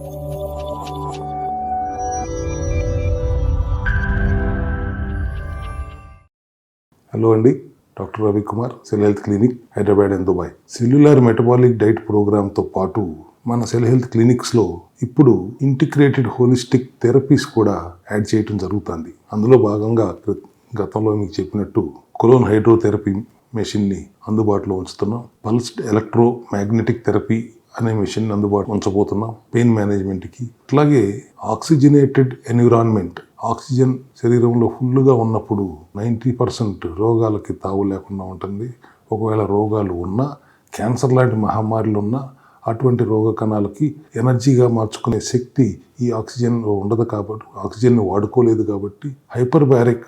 Hello అండి doctor Ravikumar cell health clinic Hyderabad and Dubai. Cellular metabolic diet ప్రోగ్రామ్తో పాటు మన cell health క్లినిక్స్లో ఇప్పుడు ఇంటిగ్రేటెడ్ హోలిస్టిక్ థెరపీస్ కూడా యాడ్ చేయటం జరుగుతుంది. అందులో భాగంగా గతంలో మీకు చెప్పినట్టు కొలోన్ హైడ్రోథెరపీ మెషిన్ని అందుబాటులో ఉంచుతున్నాం. పల్స్డ్ ఎలక్ట్రో మ్యాగ్నెటిక్ థెరపీ అనే మిషన్ అందుబాటులో ఉంచబోతున్నాం. పెయిన్ మేనేజ్మెంట్కి. అట్లాగే ఆక్సిజనేటెడ్ ఎన్విరాన్మెంట్ ఆక్సిజన్ శరీరంలో ఫుల్గా ఉన్నప్పుడు నైంటీ పర్సెంట్ రోగాలకి తావు లేకుండా ఉంటుంది. ఒకవేళ రోగాలు ఉన్నా క్యాన్సర్ లాంటి మహమ్మారులు ఉన్నా అటువంటి రోగ కణాలకి ఎనర్జీగా మార్చుకునే శక్తి ఈ ఆక్సిజన్లో ఉండదు కాబట్టి ఆక్సిజన్ని వాడుకోలేదు కాబట్టి hyperbaric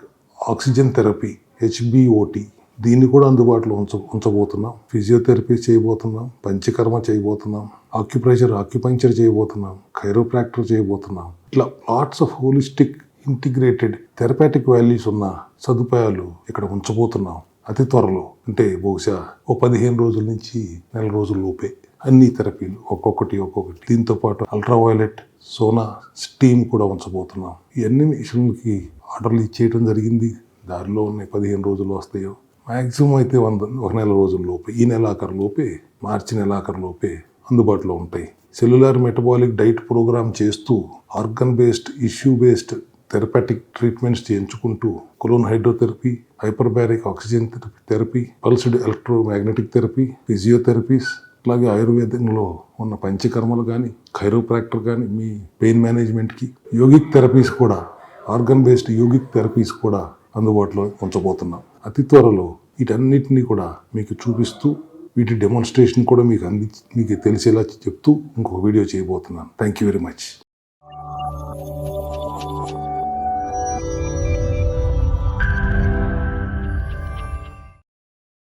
oxygen therapy HBOT దీన్ని కూడా అందుబాటులో ఉంచ ఉంచబోతున్నాం. ఫిజియోథెరపీ చేయబోతున్నాం. పంచకర్మ చేయబోతున్నాం. ఆక్యుప్రెషర్ ఆక్యుపంచర్ చేయబోతున్నాం. ఖైరోప్రాక్టర్ చేయబోతున్నాం. ఇట్లా lots of holistic integrated therapeutic values ఉన్న సదుపాయాలు ఇక్కడ ఉంచబోతున్నాం అతి త్వరలో. అంటే బహుశా ఓ పదిహేను రోజుల నుంచి నెల రోజుల లోపే అన్ని థెరపీలు ఒక్కొక్కటి ఒక్కొక్కటి. దీంతో పాటు అల్ట్రావైలెట్ సోనా స్టీమ్ కూడా ఉంచబోతున్నాం. ఇవన్నీ మిషన్లకి ఆర్డర్లు ఇచ్చేయడం జరిగింది. దారిలో ఉన్నాయి పదిహేను రోజులు వస్తాయో మ్యాక్సిమం అయితే వంద ఒక నెల రోజుల లోపే ఈ నెలాఖరు లోపే మార్చి నెలాఖరు లోపే అందుబాటులో ఉంటాయి. సెల్యులార్ మెటబాలిక్ డైట్ ప్రోగ్రామ్ చేస్తూ organ based issue based therapeutic treatments చేయించుకుంటూ colon hydrotherapy hyperbaric oxygen therapy pulsed electro magnetic therapy physiotherapies అలాగే ఆయుర్వేదంలో ఉన్న పంచకర్మలు కానీ ఖైరోప్రాక్టర్ కానీ మీ పెయిన్ మేనేజ్మెంట్కి యోగిక్ థెరపీస్ కూడా ఆర్గన్ బేస్డ్ యోగిక్ థెరపీస్ కూడా అందుబాటులో ఉంచబోతున్నాం. అతి త్వరలో వీటన్నిటిని కూడా మీకు చూపిస్తూ వీటి డెమాన్స్ట్రేషన్ కూడా మీకు అంది మీకు తెలిసేలా చెప్తూ ఇంకొక వీడియో చేయబోతున్నాను. Thank you very much